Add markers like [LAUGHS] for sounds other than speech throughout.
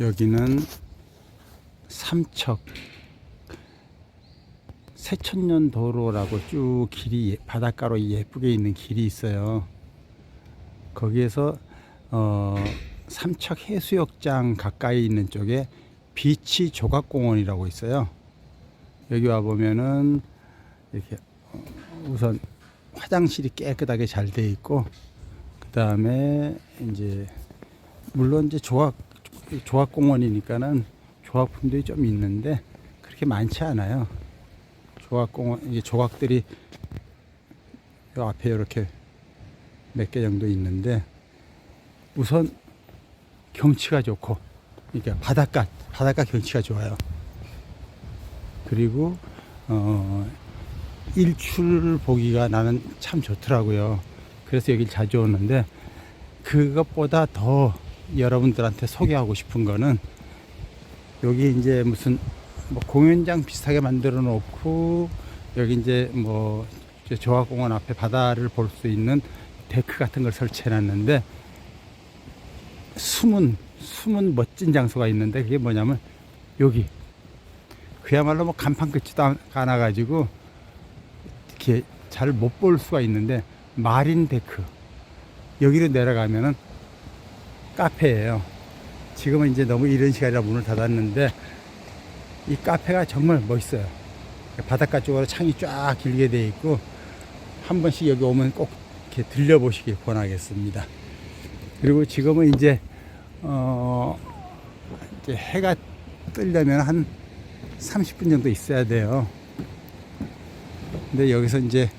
여기는 삼척 새천년 도로라고 쭉 길이 예- 바닷가로 예쁘게 있는 길이 있어요. 거기에서 어, 삼척 해수욕장 가까이 있는 쪽에 비치 조각공원이라고 있어요. 여기 와 보면은 이렇게 어, 우선 화장실이 깨끗하게 잘 돼 있고 그 다음에 이제 물론 이제 조각 조각공원이니까는 조각품들이 좀 있는데 그렇게 많지 않아요. 조각공원 이게 조각들이 요 앞에 이렇게 몇 개 정도 있는데 우선 경치가 좋고 그러니까 바닷가 바닷가 경치가 좋아요. 그리고 어 일출 보기가 나는 참 좋더라고요. 그래서 여길 자주 오는데 그것보다 더 여러분들한테 소개하고 싶은 거는 여기 이제 무슨 뭐 공연장 비슷하게 만들어 놓고 여기 이제 뭐 조화공원 앞에 바다를 볼 수 있는 데크 같은 걸 설치해 놨는데 숨은 숨은 멋진 장소가 있는데 그게 뭐냐면 여기. 그야말로 뭐 간판 끝지도 않- 않아 가지고 이렇게 잘 못 볼 수가 있는데 마린 데크. 여기로 내려가면은 카페예요. 지금은 이제 너무 이른 시간이라 문을 닫았는데 이 카페가 정말 멋있어요. 바닷가 쪽으로 창이 쫙 길게 돼 있고 한 번씩 여기 오면 꼭 이렇게 들려보시길 권하겠습니다. 그리고 지금은 이제 어 이제 해가 뜨려면 한 30분 정도 있어야 돼요. 근데 여기서 이제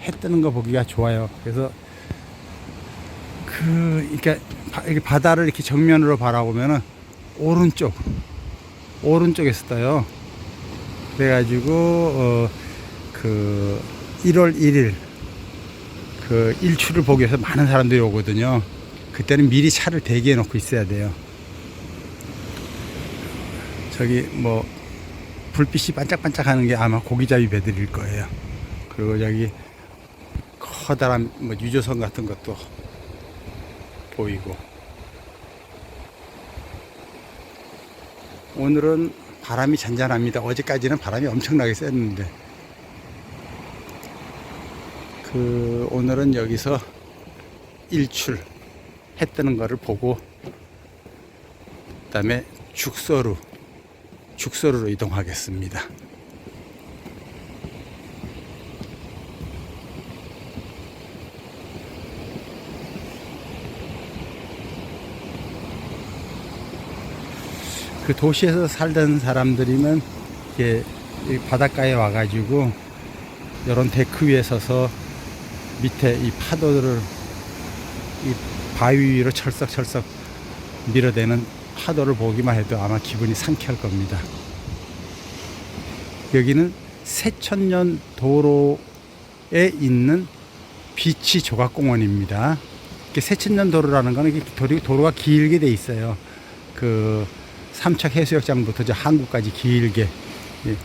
해 뜨는 거 보기가 좋아요. 그래서 그 바- 이렇게 바다를 이렇게 정면으로 바라보면은 오른쪽 오른쪽에서 떠요. 그래가지고 어, 그 1월 1일 그 일출을 보기 위해서 많은 사람들이 오거든요. 그때는 미리 차를 대기해 놓고 있어야 돼요. 저기 뭐 불빛이 반짝반짝하는 게 아마 고기잡이 배들일 거예요. 그리고 저기 커다란 뭐 유조선 같은 것도 보이고 오늘은 바람이 잔잔합니다. 어제까지는 바람이 엄청나게 셌는데 그 오늘은 여기서 일출 해 뜨는 거를 보고 그다음에 죽서루 죽서루로 이동하겠습니다. 그 도시에서 살던 사람들이면 이렇게 이 바닷가에 와가지고 이런 데크 위에 서서 밑에 이 파도를 이 바위 위로 철썩철썩 밀어대는 파도를 보기만 해도 아마 기분이 상쾌할 겁니다. 여기는 새천년 도로에 있는 비치 조각공원입니다. 새천년 도로라는 거는 도로가 길게 돼 있어요. 그 삼척 해수욕장부터 저 한국까지 길게. 예.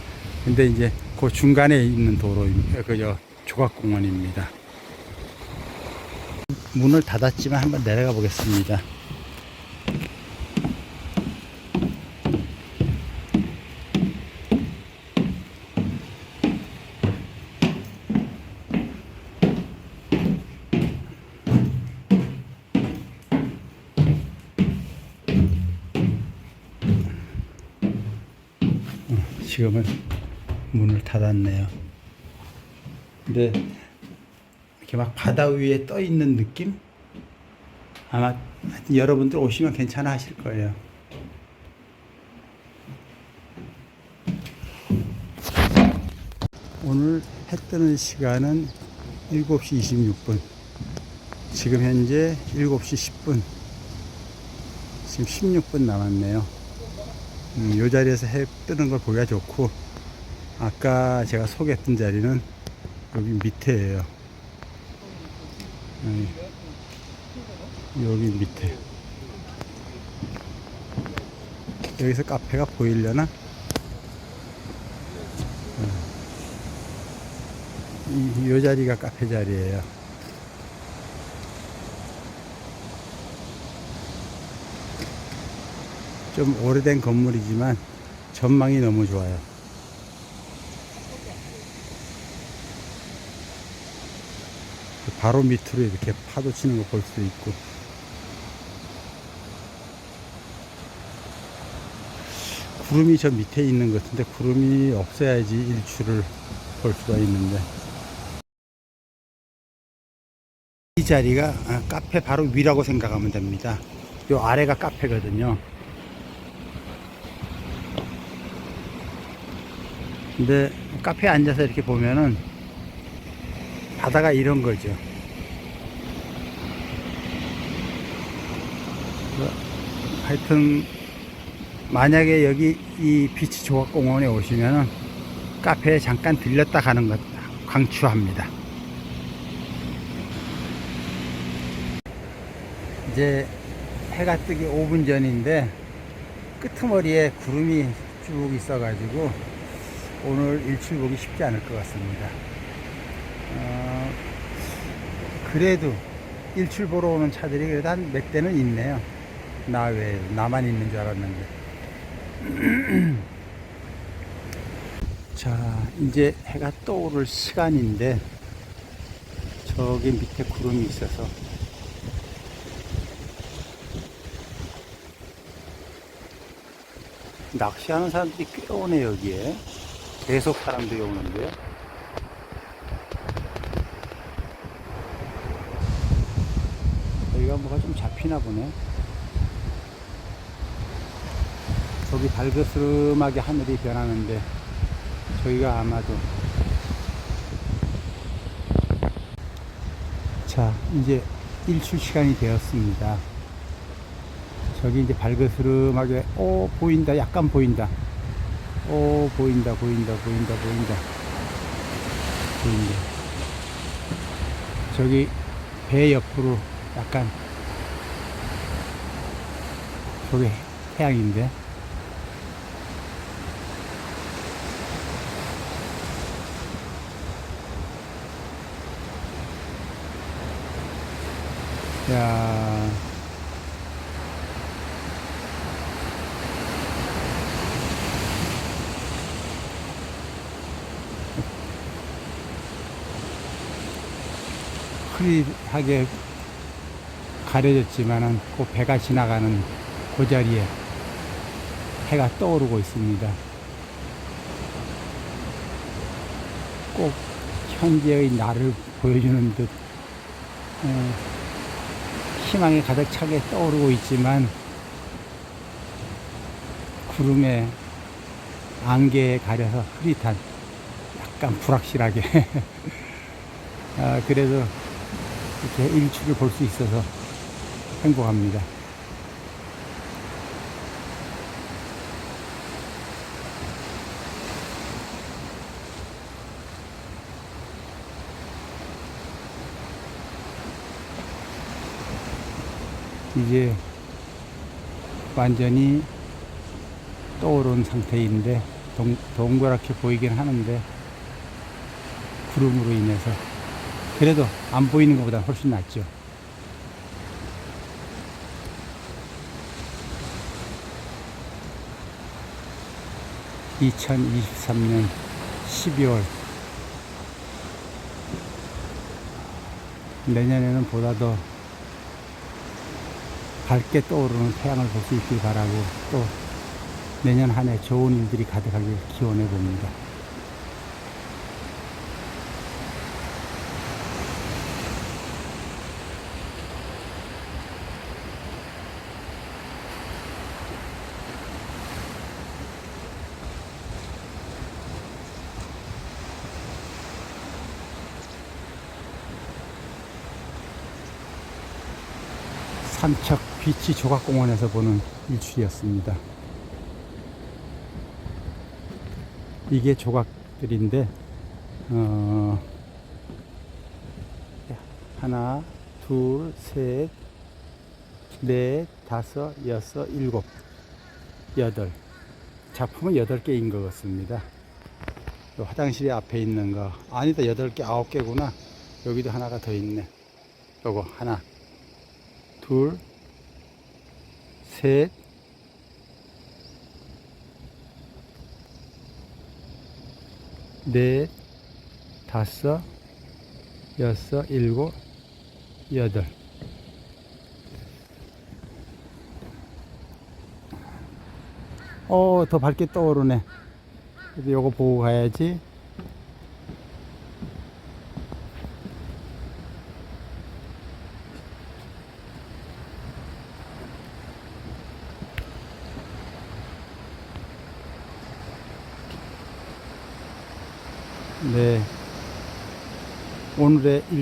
근데 이제 그 중간에 있는 도로입니다. 그저 조각공원입니다. 문을 닫았지만 한번 내려가 보겠습니다. 지금은 문을 닫았네요. 근데 이렇게 막 바다 위에 떠 있는 느낌? 아마 여러분들 오시면 괜찮아 하실 거예요. 오늘 해 뜨는 시간은 7시 26분. 지금 현재 7시 10분. 지금 16분 남았네요. 음, 이 자리에서 해 뜨는 걸 보기가 좋고 아까 제가 소개했던 자리는 여기 밑에예요. 여기, 여기 밑에. 여기서 카페가 보이려나? 음. 이, 이 자리가 카페 자리예요. 좀 오래된 건물이지만 전망이 너무 좋아요. 바로 밑으로 이렇게 파도 치는 거 볼 수 있고. 구름이 저 밑에 있는 것 같은데 구름이 없어야지 일출을 볼 수가 있는데 이 자리가 아, 카페 바로 위라고 생각하면 됩니다. 요 아래가 카페거든요. 근데 카페에 앉아서 이렇게 보면은 바다가 이런 거죠. 하여튼 만약에 여기 이 비치 조각공원에 오시면은 카페에 잠깐 들렸다 가는 것 강추합니다. 이제 해가 뜨기 5분 전인데 끄트머리에 구름이 쭉 있어가지고 오늘 일출 보기 쉽지 않을 것 같습니다. 어, 그래도 일출 보러 오는 차들이 그래도 한 몇 대는 있네요. 나 외에 나만 있는 줄 알았는데. [CLEARS THROAT] 자, 이제 해가 떠오를 시간인데 저기 밑에 구름이 있어서 낚시하는 사람들이 꽤 오네 여기에 계속 사람들이 오는데요. 여기가 뭐가 좀 잡히나 보네. 저기 발그스름하게 하늘이 변하는데 저희가 아마도 자 이제 일출 시간이 되었습니다. 저기 이제 발그스름하게 오 보인다 약간 보인다 오 보인다 보인다 보인다 보인다. 보인다. 저기 배 옆으로 약간 저기 태양인데? 야 흐릿하게 가려졌지만은 그 배가 지나가는 그 자리에 해가 떠오르고 있습니다. 꼭 현재의 나를 보여주는 듯 어, 희망이 가득 차게 떠오르고 있지만 구름에 안개에 가려서 흐릿한 약간 불확실하게 [LAUGHS] 아, 그래도 이렇게 일출을 볼 수 있어서 행복합니다. 이제 완전히 떠오른 상태인데 동, 동그랗게 보이긴 하는데 구름으로 인해서 그래도 안 보이는 것보다 훨씬 낫죠. (2023년 12월) 내년에는 보다 더 밝게 떠오르는 태양을 볼 수 있길 바라고 또 내년 한 해 좋은 일들이 가득하길 기원해 봅니다. 삼척 비치 조각공원에서 보는 일출이었습니다. 이게 조각들인데, 어, 하나, 둘, 셋, 넷, 다섯, 여섯, 일곱, 여덟. 작품은 여덟 개인 것 같습니다. 요 화장실에 앞에 있는 거. 아니다, 여덟 개, 아홉 개구나. 여기도 하나가 더 있네. 요거 하나, 둘, 셋, 넷, 다섯, 여섯, 일곱, 여덟. 어, 더 밝게 떠오르네. 그래도 요거 보고 가야지.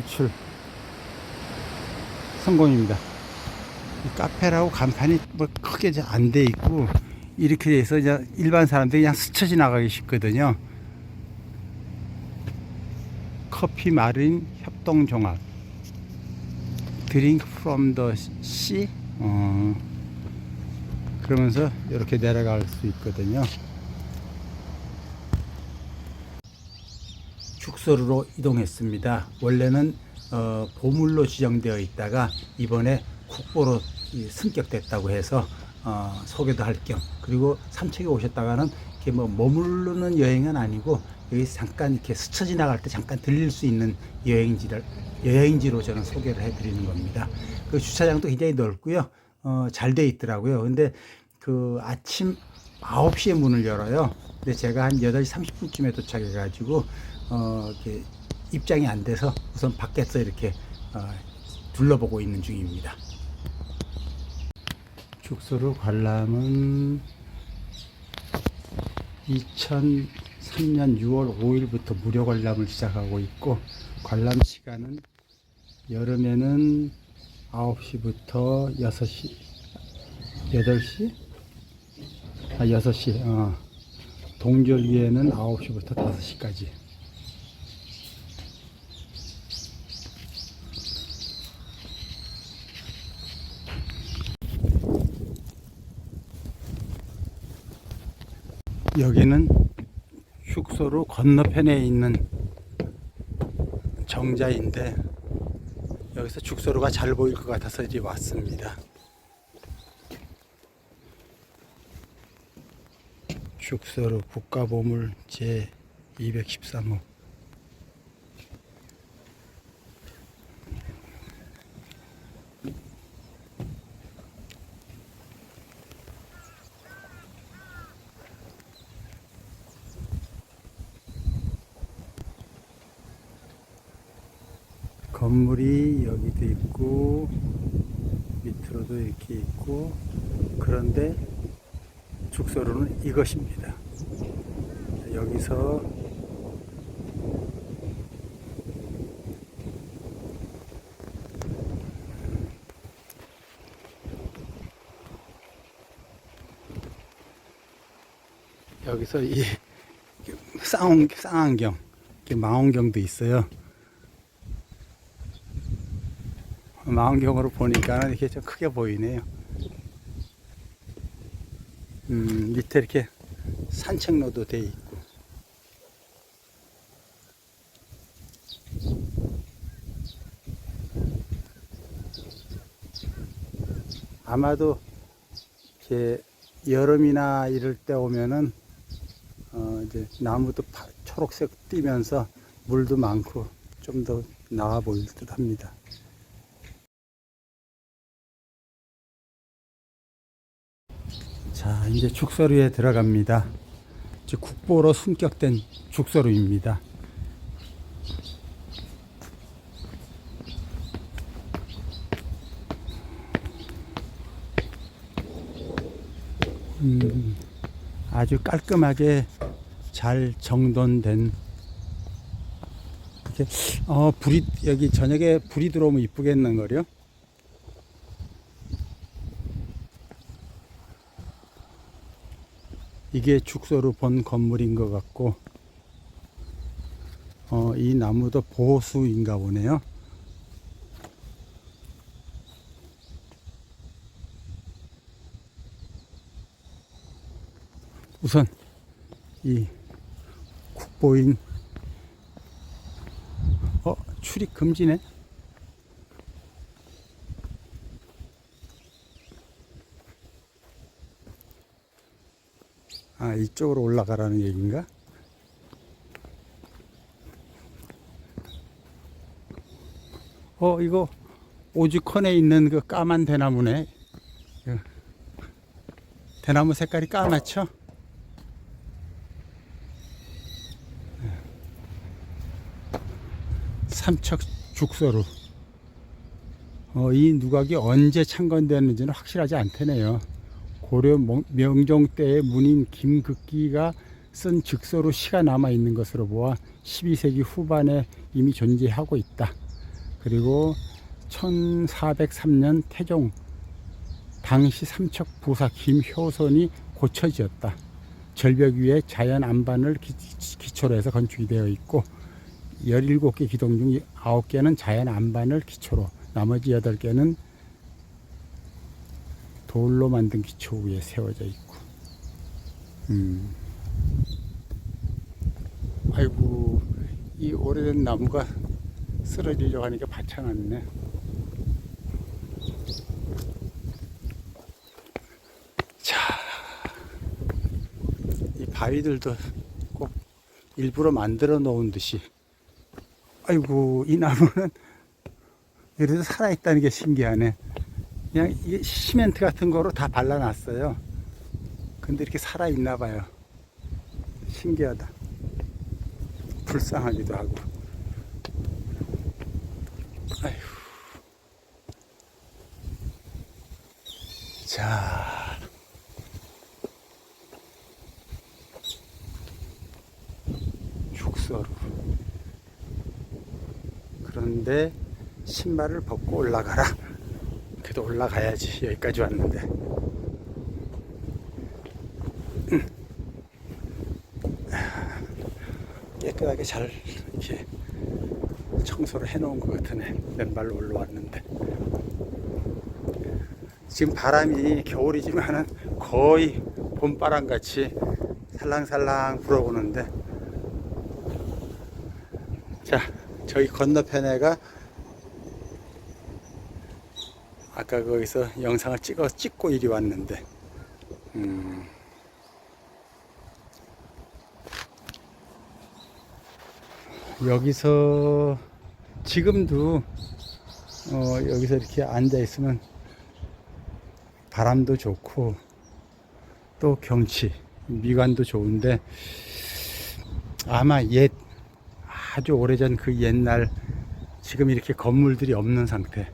일출 성공입니다. 이 카페라고 간판이 뭐 크게 안 돼 있고 이렇게 돼서 이제 일반 사람들이 그냥 스쳐 지나가기 쉽거든요. 커피 마린 협동 종합 드링크 프롬 더 씨. 어. 그러면서 이렇게 내려갈 수 있거든요. 축소로 이동했습니다. 원래는 어, 보물로 지정되어 있다가 이번에 국보로 이 승격됐다고 해서 어, 소개도 할 겸 그리고 삼척에 오셨다가는 이렇게 뭐 머무르는 여행은 아니고 여기 잠깐 이렇게 스쳐 지나갈 때 잠깐 들릴 수 있는 여행지를 여행지로 저는 소개를 해드리는 겁니다. 그 주차장도 굉장히 넓고요. 어, 잘 돼 있더라고요. 근데 그 아침 9시에 문을 열어요. 근데 제가 한 8시 30분쯤에 도착해가지고, 어, 입장이 안 돼서 우선 밖에서 이렇게, 어, 둘러보고 있는 중입니다. 죽소로 관람은 2003년 6월 5일부터 무료 관람을 시작하고 있고, 관람 시간은 여름에는 9시부터 6시, 8시? 아, 6시. 어. 동절기에는 9시부터 5시까지. 여기는 휴게소로 건너편에 있는 정자인데 여기서 죽소로가 잘 보일 것 같아서 이제 왔습니다. 죽소로 국가보물 제 213호 건물이 여기도 있고 밑으로도 이렇게 있고 그런데 죽소로는 이것입니다. 여기서 여기서 이 쌍, 쌍안경, 이렇게 망원경도 있어요. 망원경으로 보니까 이렇게 좀 크게 보이네요. 음, 밑에 이렇게 산책로도 돼 있고. 아마도 이렇게 여름이나 이럴 때 오면은 어 이제 나무도 파- 초록색 띄면서 물도 많고 좀 더 나아 보일 듯 합니다. 자, 이제 죽서루에 들어갑니다. 이제 국보로 승격된 죽서루입니다. 음, 아주 깔끔하게 잘 정돈된 이렇게 어 불이 여기 저녁에 불이 들어오면 이쁘겠는 거요. 이게 죽소로 본 건물인 것 같고, 어, 이 나무도 보수인가 보네요. 우선, 이 국보인, 어, 출입 금지네? 이쪽으로 올라가라는 얘기인가? 어, 이거 오지컨에 있는 그 까만 대나무네. 어. 대나무 색깔이 까맣죠? 어. 삼척 죽서루. 어, 이 누각이 언제 창건되었는지는 확실하지 않다네요. 고려 명- 명종 때의 문인 김극기가 쓴 즉서로 시가 남아 있는 것으로 보아 12세기 후반에 이미 존재하고 있다. 그리고 1403년 태종 당시 삼척 부사 김효선이 고쳐 지었다. 절벽 위에 자연 안반을 기, 기초로 해서 건축이 되어 있고 17개 기둥 중 9개는 자연 안반을 기초로 나머지 8개는 돌로 만든 기초 위에 세워져 있고. 음. 아이고 이 오래된 나무가 쓰러지려고 하니까 바창났네. 자, 이 바위들도 꼭 일부러 만들어 놓은 듯이. 아이고 이 나무는 그래도 살아있다는 게 신기하네 그냥 시멘트 같은 거로 다 발라놨어요. 근데 이렇게 살아있나 봐요. 신기하다. 불쌍하기도 하고. 아휴. 자. 죽서루 그런데 신발을 벗고 올라가라 그래도 올라가야지. 여기까지 왔는데. 음. 깨끗하게 잘 이렇게 청소를 해놓은 것 같으네 맨발로 올라왔는데. 지금 바람이 겨울이지만은 거의 봄바람 같이 살랑살랑 불어오는데. 자 저기 건너편에가 아까 거기서 영상을 찍어 찍고 이리 왔는데. 음, 여기서 지금도 어, 여기서 이렇게 앉아 있으면 바람도 좋고 또 경치 미관도 좋은데 아마 옛 아주 오래전 그 옛날 지금 이렇게 건물들이 없는 상태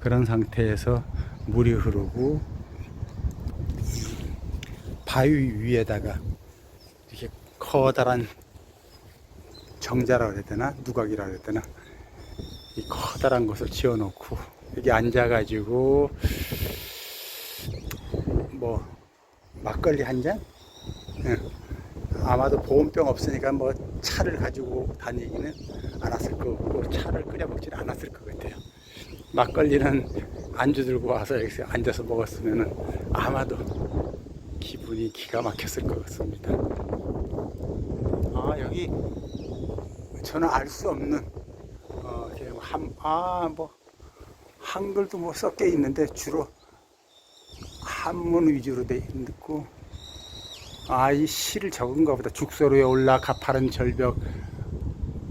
그런 상태에서 물이 흐르고 바위 위에다가 이렇게 커다란 정자라 되나 누각이라 되나 이 커다란 것을 지어놓고 여기 앉아가지고 뭐 막걸리 한 잔? 응. 아마도 보온병 없으니까 뭐 차를 가지고 다니기는 않았을 것 같고 차를 끓여 먹지는 않았을 것 같아요. 막걸리는 안주 들고 와서 여기서 앉아서 먹었으면 아마도 기분이 기가 막혔을 것 같습니다. 아 여기 저는 알 수 없는 어, 이렇게 한, 아, 뭐 한글도 뭐 섞여 있는데 주로 한문 위주로 돼 있고 아 이 시를 적은가 보다 죽서로에 올라 가파른 절벽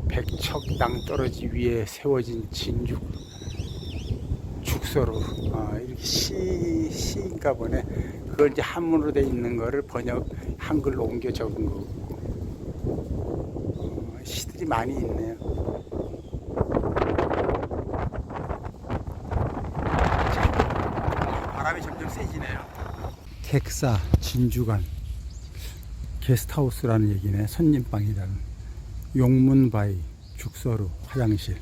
백척 낭떠러지 위에 세워진 진죽 죽서로 아, 이렇게 시 시인가 보네 그걸 이제 한문으로 돼 있는 거를 번역 한글로 옮겨 적은 거고 어, 시들이 많이 있네요. 자, 바람이 점점 세지네요. 객사 진주관 게스트하우스라는 얘기네. 손님방이라는 용문바위 죽서루 화장실.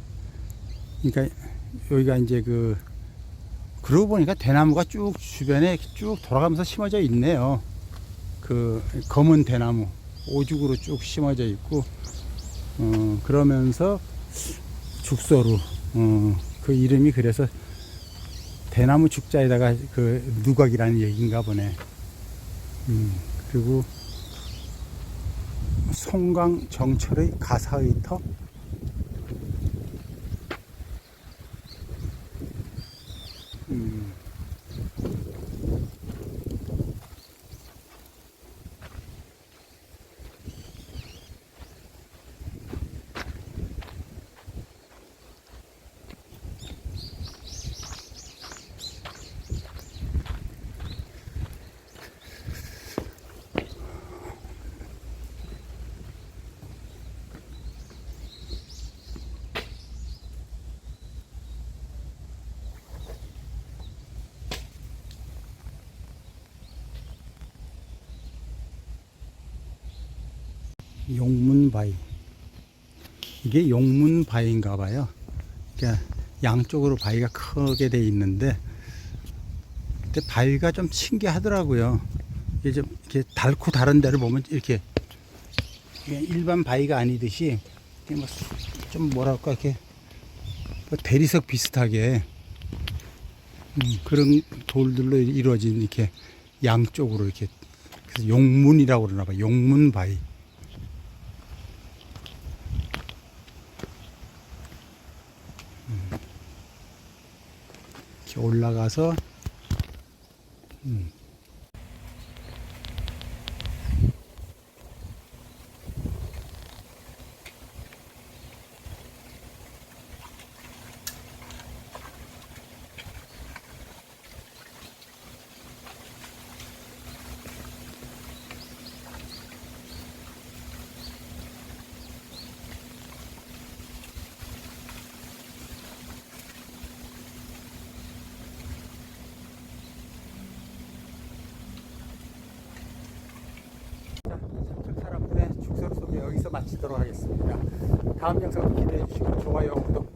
그러니까 여기가 이제 그 그러고 보니까 대나무가 쭉 주변에 쭉 돌아가면서 심어져 있네요. 그 검은 대나무 오죽으로 쭉 심어져 있고 어, 그러면서 죽서루 어, 그 이름이 그래서 대나무 죽자에다가 그 누각이라는 얘기인가 보네. 음, 그리고 송강 정철의 가사의터 음. 용문바위. 이게 용문바위인가 봐요. 그러니까 양쪽으로 바위가 크게 돼 있는데, 근데 바위가 좀 신기하더라고요. 이게 좀 이렇게 닳고 다른 데를 보면 이렇게 일반 바위가 아니듯이 이게 뭐좀 뭐랄까 이렇게 뭐 대리석 비슷하게 음, 그런 돌들로 이루어진 이렇게 양쪽으로 이렇게 용문이라고 그러나 봐. 용문 바위. 음. 이렇게 올라가서 음. 자, 삼척 사람들의 축석 소개 여기서 마치도록 하겠습니다. 다음 영상도 기대해 주시고 좋아요, 구독